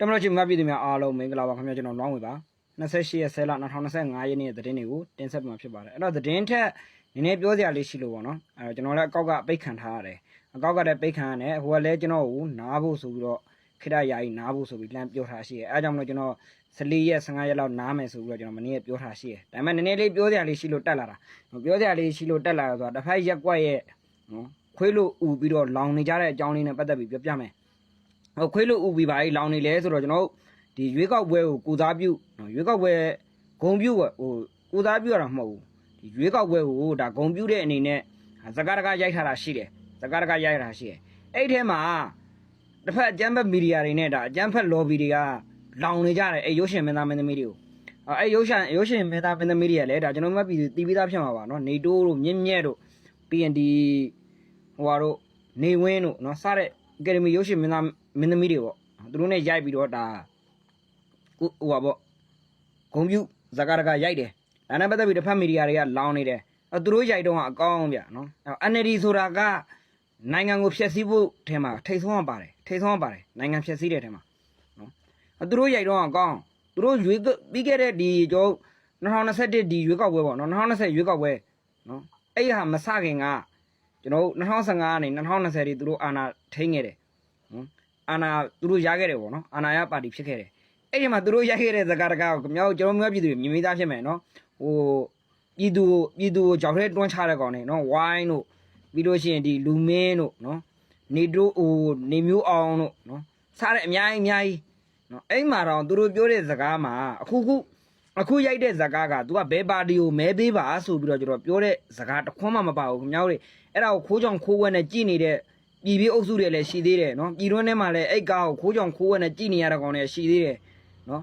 တမလို့ချင်းမပြည်သူများအားလုံးမင်္ဂလာပါခင်ဗျာကျွန်တော်လောင်းဝေပါ28ရက်10လ2025ရက်နေ့ရဲ့သတင်းတွေကိုတင်ဆက်ပြမှာဖြစ်ပါတယ်အဲ့တော့သတင်းထက်နည်းနည်းပြောစရာလေးရှိလို့ပေါ့နော်အဲ့တော့ကျွန်တော်လည်းအကောက်ကပိတ်ခံထားရတယ်အကောက်ကလည်းပိတ်ခံရတယ်ဟိုကလည်းကျွန်တော်ကိုနားဖို့ဆိုပြီးတော့ခိတယာယီနားဖို့ဆိုပြီးလမ်းပြောထားရှိတယ်အဲအကြောင့်မလို့ကျွန်တော်14ရက်15ရက်လောက်နားမယ်ဆိုပြီးတော့ကျွန်တော်မနေ့ကပြောထားရှိတယ်ဒါပေမဲ့နည်းနည်းလေးပြောစရာလေးရှိလို့တက်လာတာပြောစရာလေးရှိလို့တက်လာတာဆိုတာတစ်ဖက်ရက်ကွက်ရဲ့နော်ခွေးလို့ဥပြီးတော့လောင်နေကြတဲ့အကြောင်းလေးနဲ့ပတ်သက်ပြီးပြောပြမယ်ဟို ခွေးလို့ဥပြီးပါလေလောင်နေလဲဆိုတော့ကျွန်တော်တို့ဒီရွေးကောက်ပွဲကိုကုစားပြုနော်ရွေးကောက်ပွဲဂုံပြုတ်ဟိုကုစားပြုရတာမဟုတ်ဘူးဒီရွေးကောက်ပွဲကိုဒါဂုံပြုတ်တဲ့အနေနဲ့ဇကာတကရိုက်ထားတာရှိတယ်ဇကာတကရိုက်ထားတာရှိတယ်အဲ့ဒီထဲမှာတစ်ဖက်အကြမ်းဖက်မီဒီယာတွေနဲ့ဒါအကြမ်းဖက် lobby တွေကလောင်နေကြတယ်အဲ့ရုပ်ရှင်မင်းသားမင်းသမီးတွေကိုအဲ့ရုပ်ရှင်ရုပ်ရှင်မင်းသားမင်းသမီးတွေကလည်းဒါကျွန်တော်မှပြည်သူတီးပြီးသားဖြစ်မှာပါနော်နေတိုးတို့မြင့်မြဲတို့ PND ဟိုဟာတို့နေဝင်းတို့နော်စတဲ့အကယ်ဒမီရုပ်ရှင်မင်းသား မင်းသမီးတွေပေါ့သူတို့နဲ့ရိုက်ပြီးတော့ဒါဟိုဟာပေါ့ဂုံပြူဇကာတကရိုက်တယ်ဒါနဲ့ပတ်သက်ပြီးတစ်ဖက်မီဒီယာတွေကလောင်းနေတယ်အဲသူတို့ရိုက်တော့အကောင်းဗျနော်အဲ NLD ဆိုတာကနိုင်ငံကိုဖျက်ဆီးဖို့ထဲမှာထိတ်ဆုံးရပါတယ်ထိတ်ဆုံးရပါတယ်နိုင်ငံဖျက်ဆီးတဲ့ထဲမှာနော်အဲသူတို့ရိုက်တော့အကောင်းသူတို့ရွေးပြီးခဲ့တဲ့ဒီကျော်2021ဒီရွေးကောက်ပွဲပေါ့နော်2020ရွေးကောက်ပွဲနော်အဲ့ဟာမစခင်ကကျွန်တော်တို့2015ကနေ2020တွေသူတို့အာဏာထိန်းခဲ့တယ်နော် အာဏာသူတို့ရခဲ့တယ်ပေါ့နော်အာဏာရပါတီဖြစ်ခဲ့တယ်အဲ့ဒီမှာသူတို့ရခဲ့တဲ့ဇကာတကာကိုကျွန်တော်ကျွန်တော်မျိုးပြည်သူတွေမြင်မိသားဖြစ်မယ်နော်ဟိုပြည်သူကိုပြည်သူကိုကြောက်ထဲတွန်းချတဲ့ကောင်တွေနော်ဝိုင်းတို့ပြီးလို့ရှိရင်ဒီလူမင်းတို့နော်နေတို့ဟိုနေမျိုးအောင်တို့နော်စားတဲ့အများကြီးအများကြီးနော်အဲ့မှာတော့သူတို့ပြောတဲ့ဇကာမှာအခုခုအခုရိုက်တဲ့ဇကာက तू ကဘဲပါတီကိုမဲပေးပါဆိုပြီးတော့ကျွန်တော်ပြောတဲ့ဇကာတစ်ခွန်းမှမပါဘူးခင်ဗျားတို့အဲ့ဒါကိုခိုးကြောင်ခိုးဝဲနဲ့ကြည်နေတဲ့ ပြည်ပြည်အုပ်စုတွေလည်းရှိသေးတယ်နော်ပြည်တွင်းထဲမှာလည်းအဲ့ကားကိုခိုးကြောင်ခိုးဝဲနဲ့ကြည်နေရတဲ့ကောင်တွေရှိသေးတယ်နော်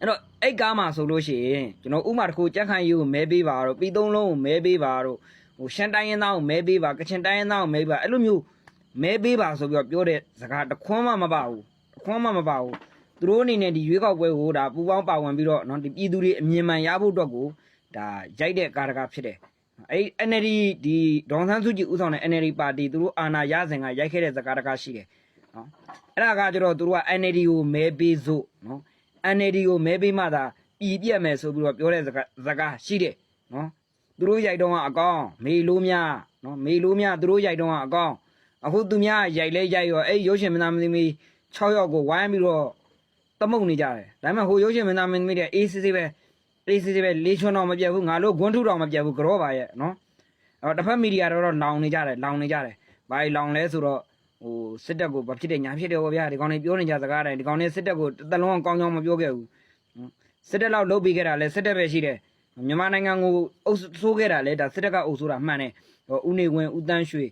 အဲ့တော့အဲ့ကားမှာဆိုလို့ရှိရင်ကျွန်တော်ဥမာတစ်ခုကြက်ခိုင်ယူကိုမဲပေးပါတော့ပြည်သုံးလုံးကိုမဲပေးပါတော့ဟိုရှမ်းတိုင်းရင်းသားကိုမဲပေးပါကချင်တိုင်းရင်းသားကိုမဲပေးပါအဲ့လိုမျိုးမဲပေးပါဆိုပြီးတော့ပြောတဲ့စကားတစ်ခွန်းမှမပါဘူးတစ်ခွန်းမှမပါဘူးသူတို့အနေနဲ့ဒီရွေးကောက်ပွဲကိုဒါပူပေါင်းပါဝင်ပြီးတော့နော်ဒီပြည်သူတွေအမြင်မှန်ရဖို့အတွက်ကိုဒါရိုက်တဲ့ကာရကဖြစ်တယ် အဲ့ NLD ဒီဒေါန်ဆန်းစုကြည်ဥဆောင်တဲ့ NLD ပါတီသူတို့အာဏာရစဉ်ကရိုက်ခဲ့တဲ့ဇကာတကရှိတယ်နော်အဲ့ဒါကကျတော့သူတို့က NLD ကိုမဲပေးစို့နော် NLD ကိုမဲပေးမှသာပြည်ပြတ်မယ်ဆိုပြီးတော့ပြောတဲ့ဇကာဇကာရှိတယ်နော်သူတို့ရိုက်တော့ကအကောင်မေလို့များနော်မေလို့များသူတို့ရိုက်တော့ကအကောင်အခုသူများရိုက်လဲရိုက်ရောအဲ့ရုပ်ရှင်မင်းသားမင်းသမီး6ယောက်ကိုဝိုင်းပြီးတော့တမုံနေကြတယ်ဒါပေမဲ့ဟိုရုပ်ရှင်မင်းသားမင်းသမီးတွေအေးစစ်စစ်ပဲ အေးစစ်စစ်ပဲလေးချွန်းတော့မပြတ်ဘူးငါတို့ဂွန်းထုတော်မပြတ်ဘူးကြောပါရဲ့နော်အဲ့တော့တစ်ဖက်မီဒီယာတော့လောင်နေကြတယ်လောင်နေကြတယ်ဘာကြီးလောင်လဲဆိုတော့ဟိုစစ်တပ်ကိုဘာဖြစ်တယ်ညာဖြစ်တယ်ဗောဗျာဒီကောင်တွေပြောနေကြစကားတိုင်းဒီကောင်တွေစစ်တပ်ကိုတစ်လုံးအောင်ကောင်းကောင်းမပြောခဲ့ဘူးနော်စစ်တပ်လောက်လုပ်ပြီးခဲ့တာလဲစစ်တပ်ပဲရှိတယ်မြန်မာနိုင်ငံကိုအုပ်ဆိုးခဲ့တာလဲဒါစစ်တပ်ကအုပ်ဆိုးတာမှန်တယ်ဟိုဦးနေဝင်ဦးတန်းရွှေ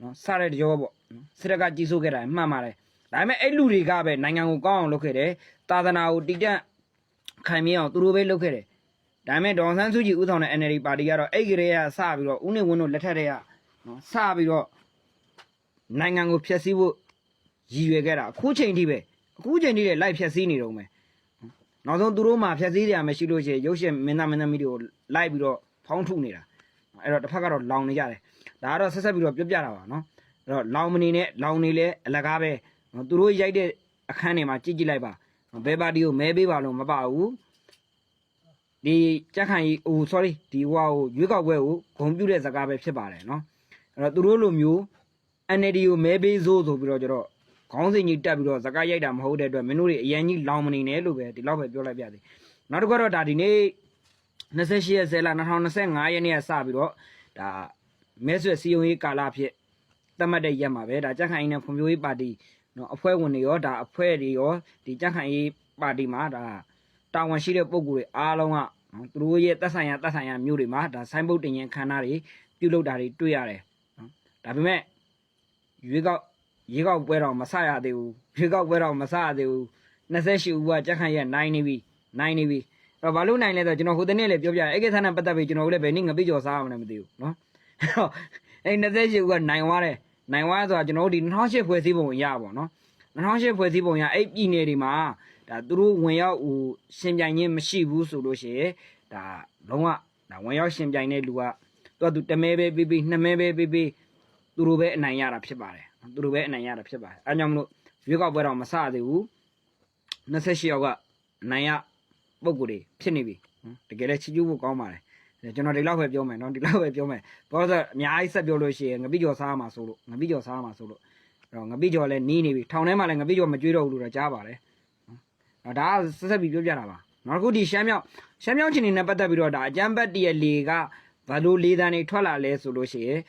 နော်စတဲ့ကြောပေါ့နော်စစ်တပ်ကကြီးစိုးခဲ့တာမှန်ပါတယ်ဒါပေမဲ့အဲ့လူတွေကပဲနိုင်ငံကိုကောင်းအောင်လုပ်ခဲ့တယ်သာသနာကိုတည်တံ့ခိုင်မြဲအောင်သူတို့ပဲလုပ်ခဲ့တယ် ဒါပေမဲ့ဒေါန်ဆန်းစုကြည်ဦးဆောင်တဲ့ NLD ပါတီကတော့အဲ့ဒီကလေးကစပြီးတော့ဦးနေဝင်းတို့လက်ထက်တွေကနော်စပြီးတော့နိုင်ငံကိုဖျက်ဆီးဖို့ရည်ရွယ်ခဲ့တာအခုချိန်ထိပဲအခုချိန်ထိလည်းလိုက်ဖျက်ဆီးနေတော့မယ်နောက်ဆုံးသူတို့မှဖျက်ဆီးကြရမယ်ရှိလို့ရှိရင်ရုပ်ရှင်မင်းသားမင်းသမီးတွေကိုလိုက်ပြီးတော့ဖောင်းထုနေတာအဲ့တော့တစ်ဖက်ကတော့လောင်နေကြတယ်ဒါကတော့ဆက်ဆက်ပြီးတော့ပြောပြတာပါနော်အဲ့တော့လောင်မနေနဲ့လောင်နေလဲအလကားပဲနော်သူတို့ရိုက်တဲ့အခန်းတွေမှာကြည့်ကြည့်လိုက်ပါဘဲပါတီကိုမဲပေးပါလို့မပါဘူး ဒီကြက်ခိုင်ကြီးဟို sorry ဒီဟိုဟိုရွေးကောက်ပွဲကိုဂုံပြုတဲ့ဇကာပဲဖြစ်ပါတယ်နော်အဲ့တော့သူတို့လိုမျိုး NLD ကိုမဲပေးစိုးဆိုပြီးတော့ကျတော့ခေါင်းစဉ်ကြီးတက်ပြီးတော့ဇကာရိုက်တာမဟုတ်တဲ့အတွက်မင်းတို့တွေအရန်ကြီးလောင်မနေနဲ့လို့ပဲဒီလောက်ပဲပြောလိုက်ပြသည်နောက်တစ်ခါတော့ဒါဒီနေ့28ရက်10လ2025ရက်နေ့ကစပြီးတော့ဒါမဲဆွေစီယုံရေးကာလဖြစ်သတ်မှတ်တဲ့ရက်မှာပဲဒါကြက်ခိုင်နဲ့ဖွံ့ဖြိုးရေးပါတီနော်အဖွဲ့ဝင်တွေရောဒါအဖွဲ့တွေရောဒီကြက်ခိုင်ရေးပါတီမှာဒါ တာဝန်ရှိတဲ့ပုံကိုယ်တွေအားလုံးကနော်သူတို့ရဲ့တက်ဆိုင်ရာတက်ဆိုင်ရာမျိုးတွေမှာဒါဆိုင်းဘုတ်တင်ရင်ခန္ဓာတွေပြုတ်လုတာတွေတွေ့ရတယ်နော်ဒါပေမဲ့ရွေးကောက်ရွေးကောက်ပွဲတော့မဆရသေးဘူးရွေးကောက်ပွဲတော့မဆရသေးဘူး28ဦးကကြက်ခန့်ရဲ့9နေပြီ9နေပြီအဲ့တော့ဘာလို့နိုင်လဲဆိုတော့ကျွန်တော်ဟိုတနေ့လည်းပြောပြတယ်အဲ့ကိစ္စနဲ့ပတ်သက်ပြီးကျွန်တော်တို့လည်းဘယ်နည်းငပိကြော်စားရမလဲမသိဘူးနော်အဲ့တော့အဲ့28ဦးကနိုင်သွားတယ်နိုင်သွားဆိုတာကျွန်တော်တို့ဒီ2008ဖွဲ့စည်းပုံရပါတော့နော်2008ဖွဲ့စည်းပုံရအဲ့ပြည်နယ်တွေမှာ ဒါသူတို့ဝင်ရောက်ဟိုရှင်ပြိုင်ခြင်းမရှိဘူးဆိုလို့ရှိရင်ဒါလုံးဝဒါဝင်ရောက်ရှင်ပြိုင်တဲ့လူကသူကသူတမဲပဲပေးပေးနှစ်မဲပဲပေးပေးသူတို့ပဲအနိုင်ရတာဖြစ်ပါတယ်သူတို့ပဲအနိုင်ရတာဖြစ်ပါတယ်အဲကြောင့်မလို့ရွေးကောက်ပွဲတော့မစသေးဘူး28ယောက်ကအနိုင်ရပုံကိုယ်တွေဖြစ်နေပြီနော်တကယ်လည်းချီးကျူးဖို့ကောင်းပါတယ်အဲကျွန်တော်ဒီလောက်ပဲပြောမယ်နော်ဒီလောက်ပဲပြောမယ်ဘာလို့လဲဆိုတော့အများကြီးဆက်ပြောလို့ရှိရင်ငပိကျော်စားရမှာဆိုလို့ငပိကျော်စားရမှာဆိုလို့အဲ့တော့ငပိကျော်လည်းနီးနေပြီထောင်ထဲမှာလည်းငပိကျော်မကြွေးတော့ဘူးလို့တော့ကြားပါတယ်နော် ဒါကဆက်ဆက်ပြီးပြောပြတာပါနောက်တစ်ခုဒီရှမ်းမြောက်ရှမ်းမြောက်ချင်းနေနဲ့ပတ်သက်ပြီးတော့ဒါအကြမ်းဖက်တရလေကဘာလို့လေးတန်းတွေထွက်လာလဲဆိုလို့ရှိရင်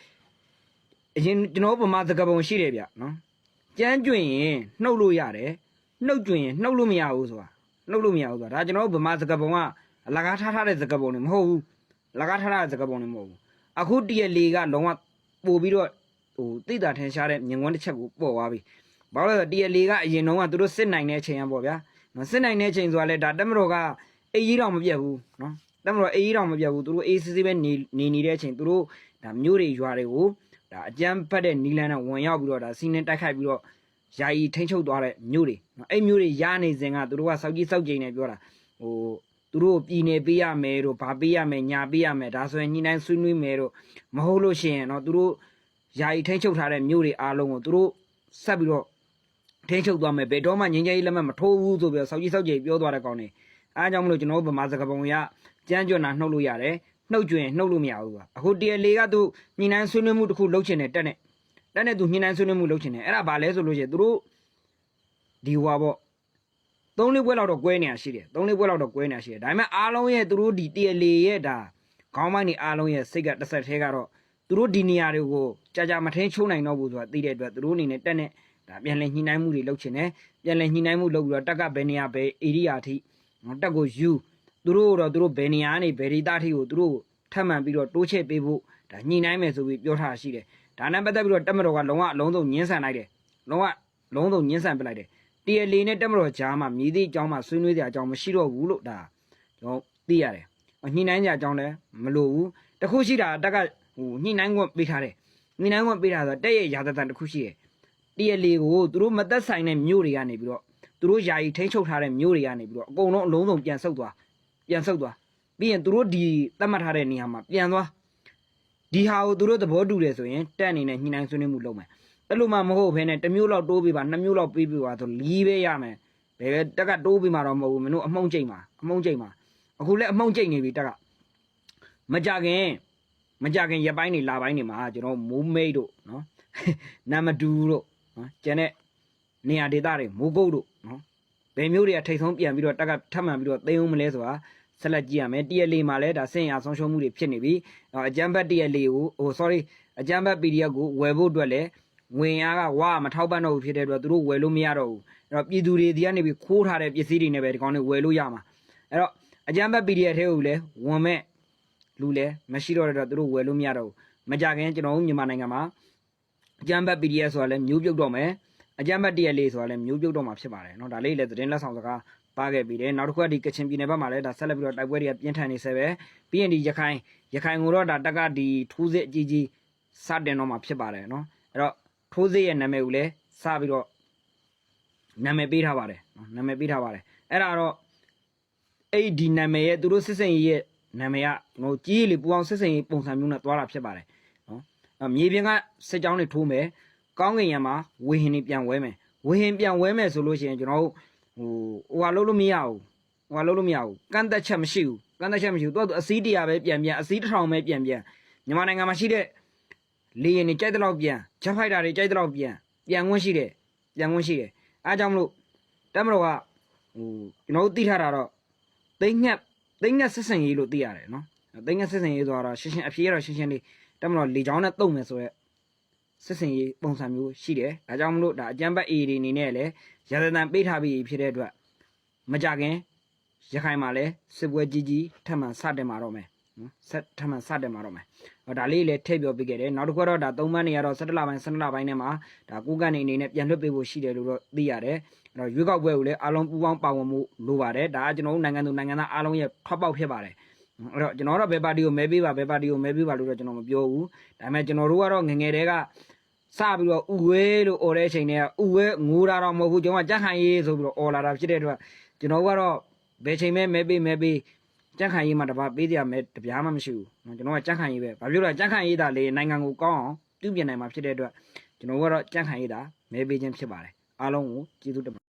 အရင်ကျွန်တော်ဗမာသကပုံရှိတယ်ဗျနော်ကြမ်းကျွင်ရင်နှုတ်လို့ရတယ်နှုတ်ကျွင်ရင်နှုတ်လို့မရဘူးဆိုတာနှုတ်လို့မရဘူးဆိုတာဒါကျွန်တော်ဗမာသကပုံကအလကားထားထားတဲ့သကပုံတွေမဟုတ်ဘူးလကားထားထားတဲ့သကပုံတွေမဟုတ်ဘူးအခုတရလေကလုံးဝပို့ပြီးတော့ဟိုတိတာထင်ရှားတဲ့မြင်ကွန်းတစ်ချက်ကိုပေါ်သွားပြီဘာလို့လဲဆိုတော့တရလေကအရင်တုန်းကသူတို့စစ်နိုင်တဲ့အချိန်ကပေါ့ဗျာ နော်စစ်နိုင်တဲ့အချိန်ဆိုတာလဲဒါတက်မတော်ကအေးကြီးတော့မပြတ်ဘူးနော်တက်မတော်အေးကြီးတော့မပြတ်ဘူးသူတို့အေးစစ်စစ်ပဲနေနေနေတဲ့အချိန်သူတို့ဒါမျိုးတွေရွာတွေကိုဒါအကြမ်းဖက်တဲ့နီလန်နဲ့ဝင်ရောက်ပြီးတော့ဒါစီးနေတိုက်ခိုက်ပြီးတော့ယာယီထိန်းချုပ်သွားတဲ့မျိုးတွေနော်အဲ့မျိုးတွေရနေစဉ်ကသူတို့ကစောက်ကြီးစောက်ကြိမ်နေပြောတာဟိုသူတို့ပြည်နေပေးရမယ်တို့ဗာပေးရမယ်ညာပေးရမယ်ဒါဆိုရင်ညှိနှိုင်းဆွေးနွေးမယ်တို့မဟုတ်လို့ရှိရင်တော့သူတို့ယာယီထိန်းချုပ်ထားတဲ့မျိုးတွေအားလုံးကိုသူတို့ဆက်ပြီးတော့ ထိန်းချုပ်သွားမယ်ဘယ်တော့မှငင်းကြရေးလက်မှတ်မထိုးဘူးဆိုပြီးတော့စောက်ကြီးစောက်ကြီးပြောသွားတဲ့ကောင်တွေအားကြောင့်မလို့ကျွန်တော်တို့ဗမာစကားပုံရကြမ်းကြွနာနှုတ်လို့ရတယ်နှုတ်ကျွင်နှုတ်လို့မရဘူးကွာအခုတရလေကသူညှိနှိုင်းဆွေးနွေးမှုတစ်ခုလုပ်ချင်တယ်တက်နဲ့တက်နဲ့သူညှိနှိုင်းဆွေးနွေးမှုလုပ်ချင်တယ်အဲ့ဒါဘာလဲဆိုလို့ရှိရင်သူတို့ဒီဟွာပေါ့သုံးလေးပွဲလောက်တော့ကွဲနေတာရှိတယ်သုံးလေးပွဲလောက်တော့ကွဲနေတာရှိတယ်ဒါပေမဲ့အားလုံးရဲ့သူတို့ဒီတရလေရဲ့ဒါခေါင်းပိုင်းနေအားလုံးရဲ့စိတ်ကတစ်ဆက်သေးကတော့သူတို့ဒီနေရာတွေကိုကြာကြာမထင်းချိုးနိုင်တော့ဘူးဆိုတာသိတဲ့အတွက်သူတို့အနေနဲ့တက်နဲ့ ဒါပြန်လည်ညှိနှိုင်းမှုတွေလုပ်ချင်တယ်ပြန်လည်ညှိနှိုင်းမှုလုပ်ပြီးတော့တက်ကဘယ်နေရာဘယ်ဧရိယာအထိနော်တက်ကိုယူသူတို့တော့သူတို့ဘယ်နေရာကနေဘယ်ဒေသအထိကိုသူတို့ထပ်မံပြီးတော့တိုးချဲ့ပေးဖို့ဒါညှိနှိုင်းမယ်ဆိုပြီးပြောထားရှိတယ်ဒါနဲ့ပတ်သက်ပြီးတော့တက်မတော်ကလုံးဝအလုံးစုံညှင်းဆန်လိုက်တယ်လုံးဝလုံးစုံညှင်းဆန်ပစ်လိုက်တယ်တရလေနဲ့တက်မတော်ကြားမှာမြည်သည့်အကြောင်းမှာဆွေးနွေးကြအကြောင်းမရှိတော့ဘူးလို့ဒါကျွန်တော်သိရတယ်ညှိနှိုင်းကြအကြောင်းလည်းမလိုဘူးတခုရှိတာတက်ကဟိုညှိနှိုင်းခွင့်ပေးထားတယ်ညှိနှိုင်းခွင့်ပေးထားဆိုတော့တက်ရဲ့ရာသတန်တစ်ခုရှိတယ် တရလေကိုသူတို့မသက်ဆိုင်တဲ့မြို့တွေကနေပြီးတော့သူတို့ယာယီထိန်းချုပ်ထားတဲ့မြို့တွေကနေပြီးတော့အကုန်လုံးအလုံးစုံပြန်ဆုတ်သွားပြန်ဆုတ်သွားပြီးရင်သူတို့ဒီသတ်မှတ်ထားတဲ့နေရာမှာပြန်သွားဒီဟာကိုသူတို့သဘောတူတယ်ဆိုရင်တက်အနေနဲ့ညှိနှိုင်းဆွေးနွေးမှုလုပ်မယ်အဲ့လိုမှမဟုတ်ဘဲနဲ့တစ်မျိုးလောက်တိုးပေးပါနှစ်မျိုးလောက်ပေးပေးပါဆိုလီးပဲရမယ်ဘယ်ပဲတက်ကတိုးပေးမှာတော့မဟုတ်ဘူးမင်းတို့အမှုံးကျိတ်မှာအမှုံးကျိတ်မှာအခုလည်းအမှုံးကျိတ်နေပြီတက်ကမကြခင်မကြခင်ရပိုင်းနေလာပိုင်းနေမှာကျွန်တော်မိုးမိတ်တို့နော်နမတူတို့ နော်ကျန်တဲ့နေရာဒေသတွေမိုးကုတ်တို့နော်ဘယ်မျိုးတွေကထိတ်ဆုံးပြန်ပြီးတော့တက်ကထပ်မှန်ပြီးတော့သိမ်းအောင်မလဲဆိုတာဆက်လက်ကြည့်ရမယ်တရက်လေးမှာလဲဒါစင်ရဆုံးရှုံးမှုတွေဖြစ်နေပြီအော်အကြမ်းဖက်တရက်လေးကိုဟို sorry အကြမ်းဖက် PDF ကိုဝယ်ဖို့အတွက်လဲငွေအားကဝါမထောက်ပံ့တော့ဘူးဖြစ်တဲ့အတွက်သူတို့ဝယ်လို့မရတော့ဘူးအဲ့တော့ပြည်သူတွေဒီကနေပြီးခိုးထားတဲ့ပစ္စည်းတွေနဲ့ပဲဒီကောင်တွေဝယ်လို့ရမှာအဲ့တော့အကြမ်းဖက် PDF ထဲကိုလဲဝင်မဲ့လူလဲမရှိတော့တဲ့အတွက်သူတို့ဝယ်လို့မရတော့ဘူးမကြခင်ကျွန်တော်တို့မြန်မာနိုင်ငံမှာ အကြမ်းဖက် PDF ဆိုတာလည်းမျိုးပြုတ်တော့မယ်အကြမ်းဖက် TL ဆိုတာလည်းမျိုးပြုတ်တော့မှာဖြစ်ပါတယ်เนาะဒါလေးလည်းသတင်းလက်ဆောင်စကားပါခဲ့ပြီးတယ်နောက်တစ်ခုကဒီကချင်ပြည်နယ်ဘက်မှာလည်းဒါဆက်လက်ပြီးတော့တိုက်ပွဲတွေကပြင်းထန်နေဆဲပဲပြီးရင်ဒီရခိုင်ရခိုင်ကိုတော့ဒါတက်ကဒီထိုးစစ်အကြီးကြီးစတင်တော့မှာဖြစ်ပါတယ်เนาะအဲ့တော့ထိုးစစ်ရဲ့နာမည်ကိုလည်းစပြီးတော့နာမည်ပေးထားပါတယ်เนาะနာမည်ပေးထားပါတယ်အဲ့ဒါတော့အဲ့ဒီနာမည်ရဲ့သူတို့စစ်စင်ရေးရဲ့နာမည်ကဟိုကြီးလေပူအောင်စစ်စင်ရေးပုံစံမျိုးနဲ့သွားတာဖြစ်ပါတယ် အ မြေပြင်ကစစ်ကြောင်းတွေထိုးမယ်ကောင်းကင်ရံမှာဝေဟင်တွေပြန်ဝဲမယ်ဝေဟင်ပြန်ဝဲမယ်ဆိုလို့ရှိရင်ကျွန်တော်တို့ဟိုဟိုဟာလုံးလို့မရဘူးဟိုဟာလုံးလို့မရဘူးကန့်သက်ချက်မရှိဘူးကန့်သက်ချက်မရှိဘူးသူကသူအစည်းတရားပဲပြန်ပြန်အစည်းတစ်ထောင်ပဲပြန်ပြန်မြန်မာနိုင်ငံမှာရှိတဲ့လေရင်တွေကြိုက်တဲ့လောက်ပြန်ချက်ဖိုက်တာတွေကြိုက်တဲ့လောက်ပြန်ပြန်ခွင့်ရှိတယ်ပြန်ခွင့်ရှိတယ်အားကြောင့်မလို့တက်မတော်ကဟိုကျွန်တော်တို့သိထားတာတော့သိငှက်သိငှက်စစ်စင်ရေးလို့သိရတယ်နော်သိငှက်စစ်စင်ရေးဆိုတော့ရှင်းရှင်းအဖြေကတော့ရှင်းရှင်းလေး တက်မလို့လေချောင်းနဲ့တုံမယ်ဆိုရက်စစ်စင်ရေးပုံစံမျိုးရှိတယ်ဒါကြောင့်မလို့ဒါအကြမ်းဖက်အေတွေအနေနဲ့လည်းရသတန်ပေးထားပြီးဖြစ်တဲ့အတွက်မကြခင်ရခိုင်မှာလည်းစစ်ပွဲကြီးကြီးထပ်မံစတင်มาတော့မယ်နော်ဆက်ထပ်မံစတင်มาတော့မယ်ဟောဒါလေးလည်းထည့်ပြောပြခဲ့တယ်နောက်တစ်ခုကတော့ဒါ၃မန်းနေရတော့17လပိုင်း17လပိုင်းထဲမှာဒါကိုကနေအနေနဲ့ပြန်လွှတ်ပေးဖို့ရှိတယ်လို့တော့သိရတယ်အဲ့တော့ရွေးကောက်ပွဲကိုလည်းအားလုံးပူးပေါင်းပါဝင်မှုလိုပါတယ်ဒါကကျွန်တော်တို့နိုင်ငံသူနိုင်ငံသားအားလုံးရဲ့ထွက်ပေါက်ဖြစ်ပါတယ် အဲ့တော့ကျွန်တော်တော့ဘယ်ပါတီကိုမဲပေးပါဘယ်ပါတီကိုမဲပေးပါလို့တော့ကျွန်တော်မပြောဘူးဒါပေမဲ့ကျွန်တော်တို့ကတော့ငယ်ငယ်တည်းကစပြီးတော့ဥဝဲလို့អော်တဲ့အချိန်တည်းကဥဝဲငိုးတာတော့မဟုတ်ဘူးကျွန်တော်ကကြက်ခိုင်ရေးဆိုပြီးတော့អော်လာတာဖြစ်တဲ့အတွက်ကျွန်တော်ကတော့ဘယ်ချိန်မဲမဲပေးမဲပေးကြက်ခိုင်ရေးမှာတပါပေးကြမဲတပြားမှမရှိဘူးနော်ကျွန်တော်ကကြက်ခိုင်ရေးပဲဘာဖြစ်လို့လဲကြက်ခိုင်ရေးတာလေနိုင်ငံကိုကောင်းအောင်ပြုပြင်နိုင်မှာဖြစ်တဲ့အတွက်ကျွန်တော်ကတော့ကြက်ခိုင်ရေးတာမဲပေးခြင်းဖြစ်ပါတယ်အားလုံးကိုကျေးဇူးတင်ပါ